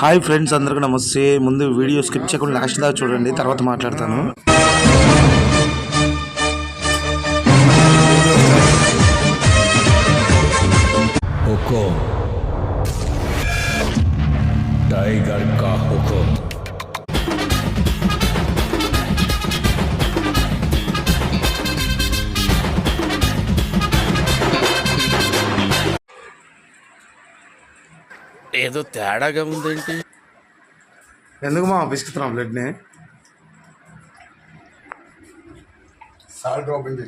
Hi friends అందరికీ నమస్తే. ముందు వీడియో స్కిప్ చేయకుండా లాస్ట్ దాకా చూడండి తర్వాత మాట్లాడతాను. ఒక్కో టైగర్ కా హుకో ఏదో తేడాగా ఉందేంటి? ఎందుకు మా పిసుకుతున్నాం బ్లడ్ని? సాల్ట్ ఓపెన్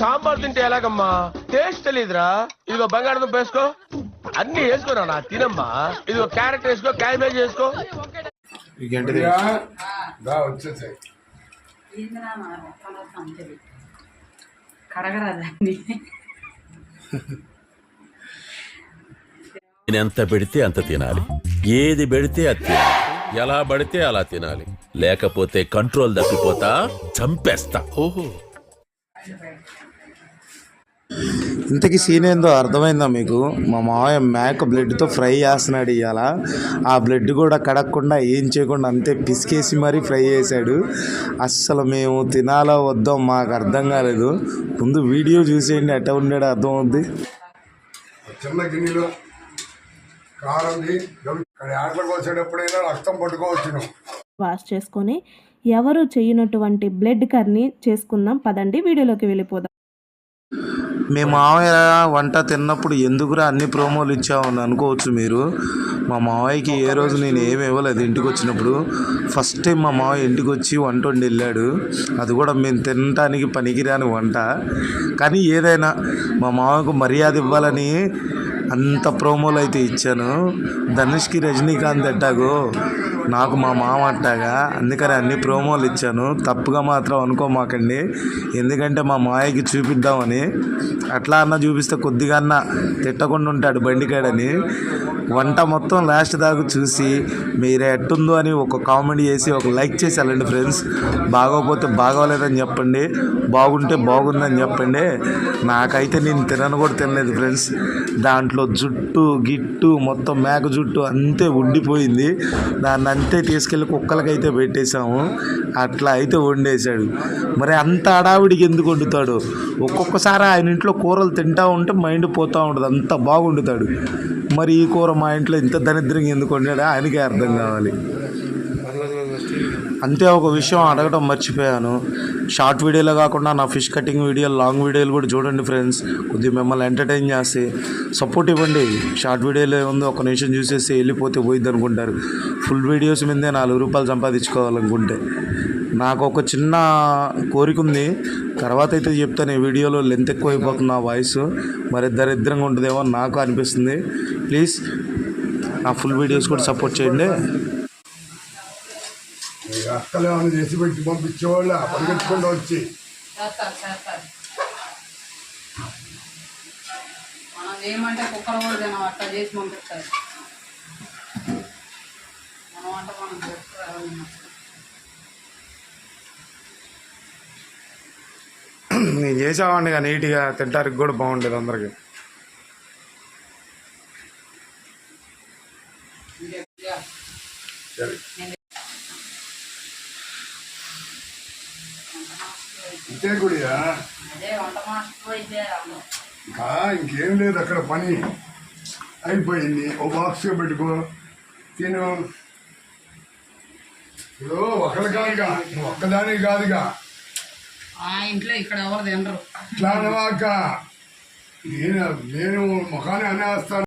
సాంబార్ తింటే ఎలాగమ్మా? టేస్ట్ తెలీదురా. ఇదిగో బంగాళదుంప వేసుకో. అన్ని వేసుకోరా నా? తినమ్మా. ఇదిగో క్యారెట్ వేసుకో క్యాబేజ్ వేసుకో. ఇంకేంటిది ప్రియా, దా వచ్చేసాయి. కడగరాదండి ఎంత పెడితే అంత తినాలి. ఏది పెడితే అది తినాలి. ఎలా పడితే అలా తినాలి. లేకపోతే కంట్రోల్ తప్పిపోతా చంపేస్తా. ఓహో. ఇంతకీ సీన్ ఏందో అర్థమైందా మీకు? మా మావయ్య మేక బ్లడ్తో ఫ్రై చేస్తున్నాడు ఇవాళ ఆ బ్లడ్ కూడా కడగకుండా ఏం చేయకుండా అంతే పిసికేసి మరీ ఫ్రై చేశాడు. అస్సలు మేము తినాలో వద్దో మాకు అర్థం కాలేదు. ముందు వీడియో చూసేయండి ఎట్ట ఉన్నాడో అర్థం అవుద్ది చిన్న గిన్నెలో కారంది. వచ్చేటప్పుడైనా రక్తం పట్టుకోవచ్చు వాష్ చేసుకొని ఎవరు చేయనటువంటి బ్లడ్ కర్ని చేసుకుందాం. పదండి వీడియోలోకి వెళ్ళిపోదాం. మీ మావయ్య వంట తిన్నప్పుడు ఎందుకురా అన్ని ప్రోమోలు ఇచ్చావు అని అనుకోవచ్చు మీరు? మా మావయ్యకి ఏ రోజు నేను ఏమి ఇవ్వలేదు ఇంటికి వచ్చినప్పుడు. ఫస్ట్ టైం మా మావయ్య ఇంటికి వచ్చి వంట వండి వెళ్ళాడు. అది కూడా మేము తినటానికి పనికిరాని వంట. కానీ ఏదైనా మా మావయ్యకు మర్యాద ఇవ్వాలని అంత ప్రోమోలు అయితే ఇచ్చాను. ధనుష్కి రజనీకాంత్ ఎట్టాగో. నాకు మా మామ అట్టాగా అందుకని అన్ని ప్రోమోలు ఇచ్చాను. తప్పుగా మాత్రం అనుకోమాకండి. ఎందుకంటే మా మాయకి చూపిద్దామని. అట్లా అన్న చూపిస్తే కొద్దిగా అన్న తిట్టకుండా ఉంటాడు బండికాడని. వంట మొత్తం లాస్ట్ దాకా చూసి మీరే ఎట్టుందో అని ఒక కామెంట్ చేసి ఒక లైక్ చేసి వెళ్ళండి ఫ్రెండ్స్. బాగోకపోతే బాగోలేదని చెప్పండి. బాగుంటే బాగుందని చెప్పండి. నాకైతే నేను తినను కూడా తినలేదు ఫ్రెండ్స్. దాంట్లో జుట్టు గిట్టు మొత్తం మేక జుట్టు అంతే ఉండిపోయింది. దాన్ని అంతే తీసుకెళ్ళి కుక్కలకైతే పెట్టేశాము. అట్లా అయితే వండేశాడు. మరి అంత అడావిడికి ఎందుకు వండుతాడు? ఒక్కొక్కసారి ఆయన ఇంట్లో కూరలు తింటా ఉంటే మైండ్ పోతూ ఉంటుంది అంత బాగుండుతాడు. మరి ఈ కూర మా ఇంట్లో ఇంత దరిద్రంగా ఎందుకు వండాడు? ఆయనకే అర్థం కావాలి. అంతే ఒక విషయం అడగడం మర్చిపోయాను. షార్ట్ వీడియోలో కాకుండా నా ఫిష్ కటింగ్ వీడియోలు లాంగ్ వీడియోలు కూడా చూడండి ఫ్రెండ్స్. కొద్దిగా మిమ్మల్ని ఎంటర్టైన్ చేసి సపోర్ట్ ఇవ్వండి. షార్ట్ వీడియోలో ఏముందో ఒక నిమిషం చూసేసి వెళ్ళిపోతే పోయిద్ది అనుకుంటారు ఫుల్ వీడియోస్ మీదే నాలుగు రూపాయలు సంపాదించుకోవాలనుకుంటే. నాకు ఒక చిన్న కోరిక ఉంది. తర్వాత అయితే చెప్తాను ఈ వీడియోలో లెంత్ ఎక్కువైపోతుంది నా వాయిస్. మరి దరిద్రంగా ఉంటుందేమో అని నాకు అనిపిస్తుంది. ప్లీజ్ నా ఫుల్ వీడియోస్ కూడా సపోర్ట్ చేయండి. అక్కలు ఏమైనా చేసి పెట్టి పంపించేవాళ్ళ? పరిగెత్తుకుంటూ వచ్చి. మనం ఏమంటే కుక్కలు కూడా తినం అట్లా చేసి పంపిస్తారు. మనం వంట మనం చేసుకోవాలి నేను నీట్గా తింటానికి కూడా బాగుండేది అందరికి. సరే. ఇంతే కూడా. ఇంకా ఇంకేం లేదు అక్కడ పని. అయిపోయింది. ఓ బాక్స్ పెట్టుకో. తిను. ఇప్పుడు ఒకరి కాదుగా. ఒక్కదానికి కాదుగా. ఆ ఇంట్లో ఇక్కడ ఎవరు తినరు. ఇట్లా అనవాక నేను నేను ముఖాన్ని అనేస్తాను